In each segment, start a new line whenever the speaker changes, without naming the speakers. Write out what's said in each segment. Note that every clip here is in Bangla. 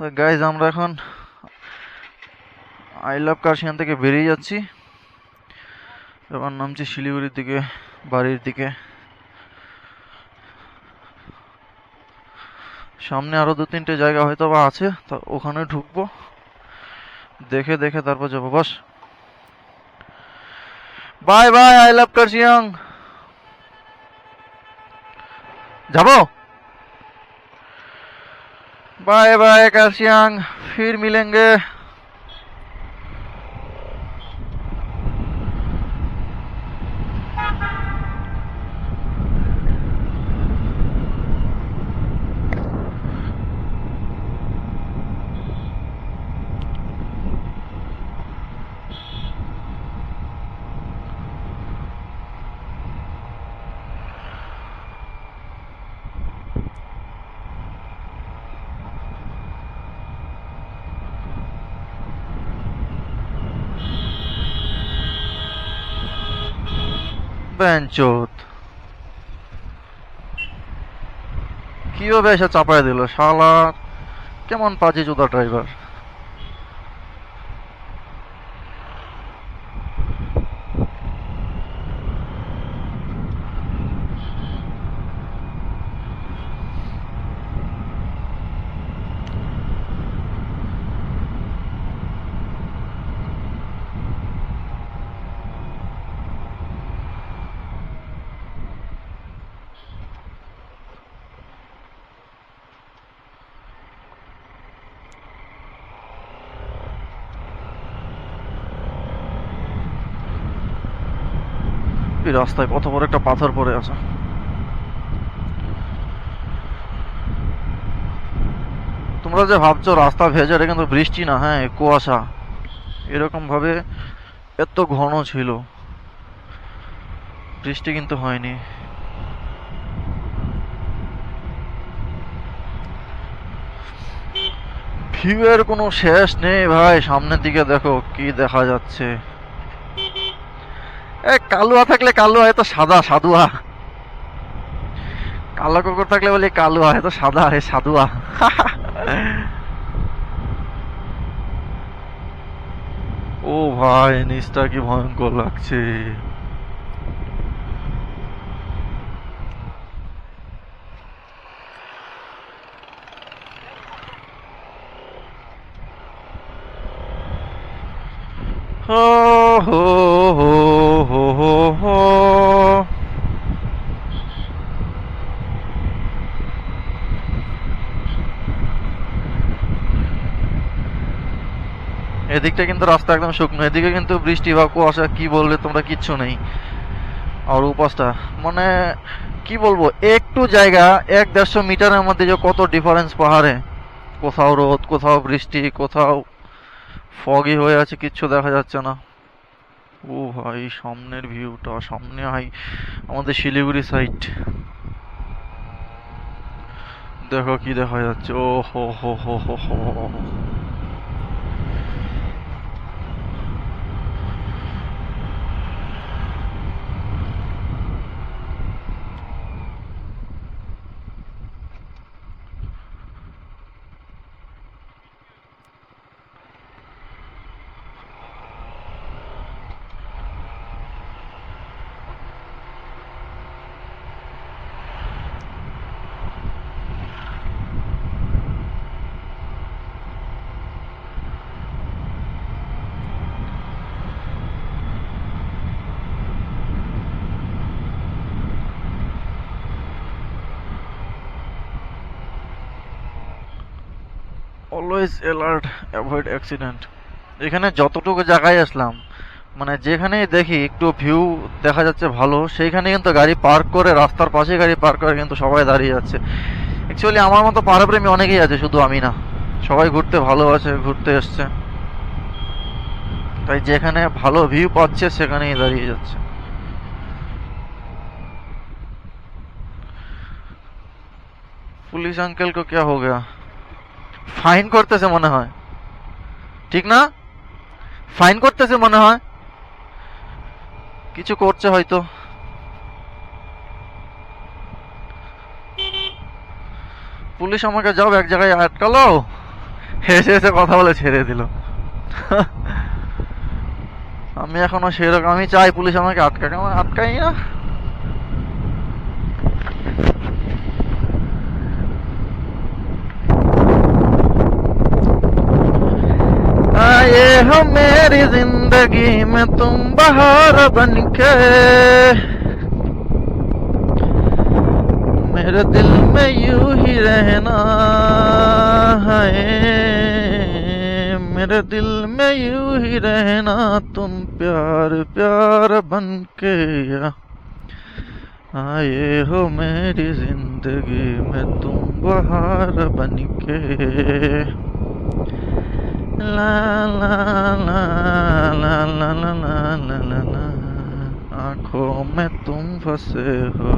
গাইজ আমরা এখন আই লাভ কার্শিয়ান থেকে বেরিয়ে যাচ্ছি। এবার নামছি শিলিগুড়ির দিকে, বাড়ির দিকে। সামনে আরও দু তিনটে জায়গা হয়তো বা আছে, তা ওখানে ঢুকবো। দেখে দেখে তারপর যাব, boss. Bye bye I love Kurseong যাব? बाय बाय काशियांग फिर मिलेंगे বেঞ্চোত কীভাবে এসে চাপায় দিল শালা? কেমন পাজি জুদা ড্রাইভার এই রাস্তায় কত বড় একটা পাথর পড়ে আছে। তোমরা যে ভাবছ রাস্তা ভেজা, এটা কিন্তু বৃষ্টি না হ্যাঁ কুয়াশা। এরকম ভাবে এত ঘন ছিল। বৃষ্টি কিন্তু হয়নি। ভিউ এর কোনো শেষ নেই ভাই, সামনের দিকে দেখো কি দেখা যাচ্ছে। এ, কালুয়া থাকলে কালুয়া এত সাদা, সাদুয়া। কালো কুকুর থাকলে বলি কালুয়া এত সাদা, এ সাধুয়া ও ভাই, নিচটা কি ভয়ঙ্কর লাগছে। হো হো হো হো হো এদিকটা কিন্তু রাস্তা একদম শুকনো, এদিকে কিন্তু বৃষ্টি বা কুয়াশা, কি বললে তোমরা কিচ্ছু নেই। আর উপাসটা মানে কি বলব, একটু জায়গা, এক দেড়শো মিটারের মধ্যে যে কত ডিফারেন্স পাহাড়ে। কোথাও রোদ, কোথাও বৃষ্টি, কোথাও ফগি হয়ে আছে, কিচ্ছু দেখা যাচ্ছে না। ও ভাই, সামনের ভিউটা সামনে হাই, আমাদের শিলিগুড়ি সাইড দেখো কি দেখা যাচ্ছে, ও হো হো হো হো হো। অলওয়েজ অ্যালার্ট অ্যাভয়েড অ্যাক্সিডেন্ট এখানে যতটুকু জায়গায় আসলাম মানে যেখানেই দেখি একটু ভিউ দেখা যাচ্ছে ভালো সেইখানে কিন্তু গাড়ি পার্ক করে রাস্তার পাশে গাড়ি পার্ক করে কিন্তু সবাই দাঁড়িয়ে যাচ্ছে অ্যাকচুয়ালি আমার মতো পাহাড়প্রেমী অনেকেই আছে শুধু আমি না সবাই ঘুরতে ভালোবাসে ঘুরতে এসছে তাই যেখানে ভালো ভিউ পাচ্ছে সেখানেই দাঁড়িয়ে যাচ্ছে পুলিশ আঙ্কেল কো क्या हो गया ফাইন করতেছে মনে হয়। ঠিক না? ফাইন করতেছে মনে হয়। কিছু করছে হয়তো। পুলিশ আমাকে যাও, এক জায়গায় আটকালো। হেসে হেসে কথা বলে ছেড়ে দিল। আমি এখনও সেরকম আমি চাই পুলিশ আমাকে আমার আটকাই না। हो मेरी ज़िंदगी में तुम बहार बन के। मेरे दिल में यूँ ही रहना है। मेरे दिल में यूँ ही रहना तुम प्यार प्यार बन के। आए हो मेरी ज़िंदगी में तुम बहार बन के। لا لا لا لا لا لا لا آنکھوں میں تم پھنسے ہو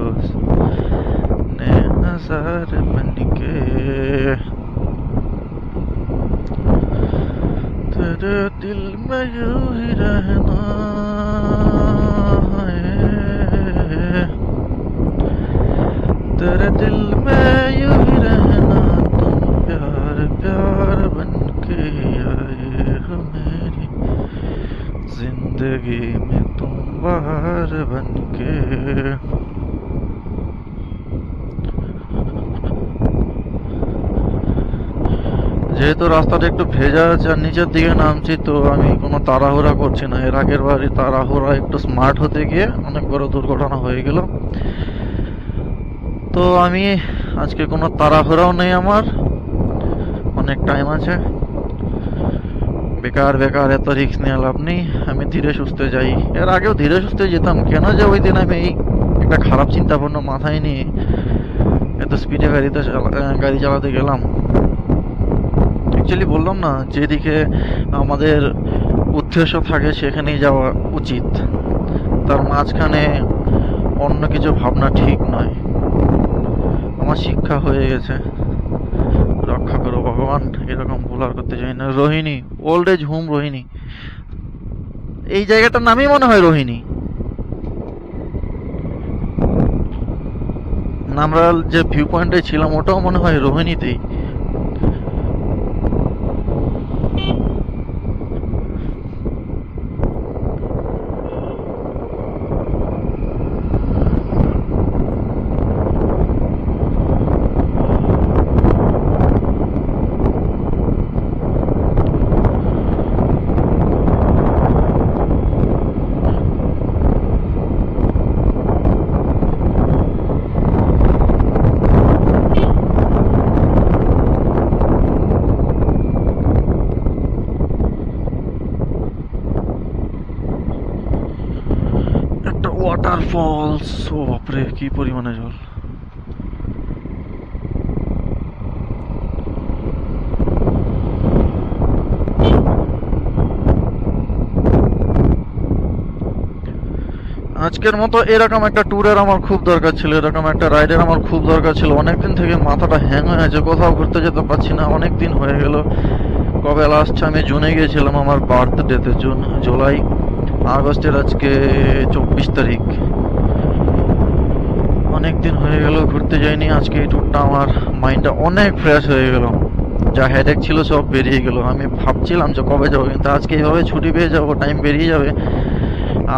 ہزار بن کے تیرے دل میں یوں ہی رہنا जिंदगी में तुम बाहर बन के যেহেতু রাস্তাটা একটু ভেজা আছে আর নিচের দিকে নামছি তো আমি কোনো তাড়াহুড়া করছি না এর আগের বারই তাড়াহুড়া একটু স্মার্ট হতে গিয়ে অনেক বড় দুর্ঘটনা হয়ে গেল তো আমি আজকে কোনো তাড়াহুড়াও নেই আমার অনেক টাইম আছে বেকার বেকার, এত রিস্ক নিয়ে লাভ নেই। আমি ধীরে সুস্থে যাই। এর আগেও ধীরে সুস্থে যেতাম। কেন যে ওই দিন আমি এই একটা খারাপ চিন্তা ভাবনা মাথায় নিয়ে এত স্পিডে গাড়িতে গাড়ি চালাতে গেলাম। অ্যাকচুয়ালি বললাম না, যেদিকে আমাদের উদ্দেশ্য থাকে সেখানেই যাওয়া উচিত। তার মাঝখানে অন্য কিছু ভাবনা ঠিক নয়। আমার শিক্ষা হয়ে গেছে। রক্ষা করো, ভগবান। এরকম ভুল আর করতে চাই না। Rohini old age home Rohini? এই জায়গাটার নামই মনে হয় রোহিণী। আমরা যে ভিউ পয়েন্টে ছিলাম, ওটাও মনে হয় রোহিণীতেই একটা ও বাপরে, কি পরিমাণে জল। আজকের মতো এরকম একটা ট্যুরের আমার খুব দরকার ছিল, এরকম একটা রাইডের আমার খুব দরকার ছিল। অনেকদিন থেকে মাথাটা হ্যাং হয়ে আছে, কোথাও ঘুরতে যেতে পারছি না। অনেক দিন হয়ে গেল। কবে লাস্ট আমি জুনে গিয়েছিলাম আমার বার্থডেতে জুন, জুলাই, আগস্টের আজকে চব্বিশ তারিখ। অনেক দিন হয়ে গেল, ঘুরতে যাইনি। আজকে এই ট্যুরটা আমার মাইন্ডটা অনেক ফ্রেশ হয়ে গেল। যা হেডেক ছিল সব বেরিয়ে গেল। আমি ভাবছিলাম যে কবে যাব, কিন্তু আজকে এইভাবে ছুটি পেয়ে যাব টাইম বেরিয়ে যাবে।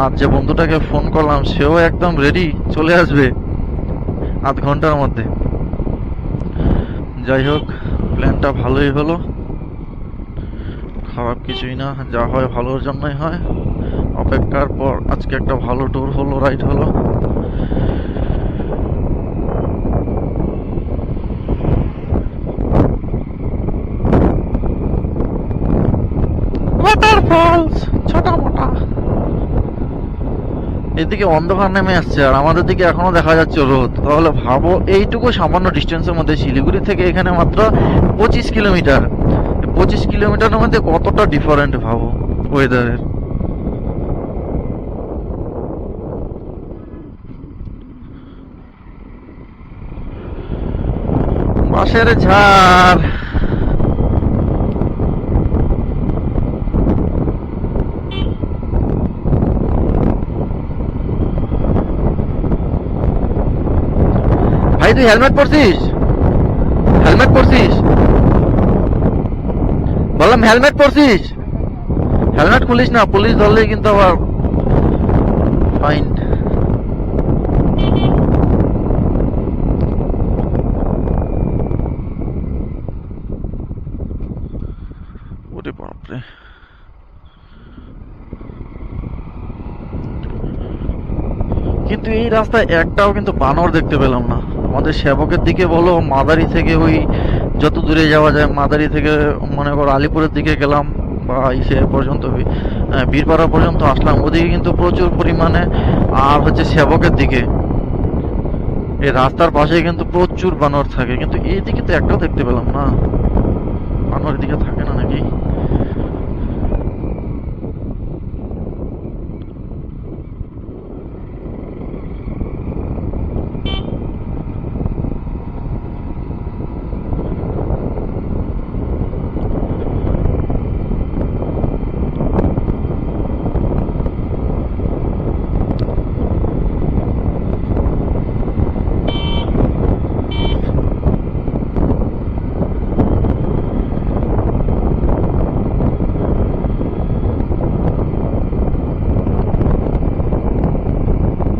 আর যে বন্ধুটাকে ফোন করলাম, সেও একদম রেডি চলে আসবে আধ ঘণ্টার মধ্যে। যাই হোক প্ল্যানটা ভালোই হলো। খারাপ কিছুই না, যা হয় ভালোর জন্যই হয়। অপেক্ষার পর আজকে একটা ভালো ট্যুর হলো রাইড হলো। এদিকে অন্ধকার নেমে আসছে আর আমাদের দিকে এখনও দেখা যাচ্ছে রোদ। তাহলে ভাবো, এইটুকু সামান্য ডিস্টেন্সের মধ্যে শিলিগুড়ি থেকে এখানে মাত্র পঁচিশ কিলোমিটার। পঁচিশ কিলোমিটারের মধ্যে কতটা ডিফারেন্ট ভাবো ওয়েদারের বাঁশের ঝাড়। ভাই, তুই হেলমেট পরছিস? হেলমেট পরছিস? বললাম হেলমেট পরছিস? হেলমেট খুলিস না, পুলিশ ধরলেই কিন্তু আবার ফাইন কিন্তু এই রাস্তায় একটাও কিন্তু বানর দেখতে পেলাম না। আমাদের সেবকের দিকে বলো, মাদারি থেকে ওই যত দূরে যাওয়া যায়, মাদারি থেকে মনে করো আলিপুরের দিকে গেলাম বা ইসে পর্যন্ত বীরপাড়া পর্যন্ত আসলাম, ওদিকে কিন্তু প্রচুর পরিমাণে আর হচ্ছে সেবকের দিকে। এই রাস্তার পাশে কিন্তু প্রচুর বানর থাকে, কিন্তু এই দিকে তো একটাও দেখতে পেলাম না। বানর এদিকে থাকে না।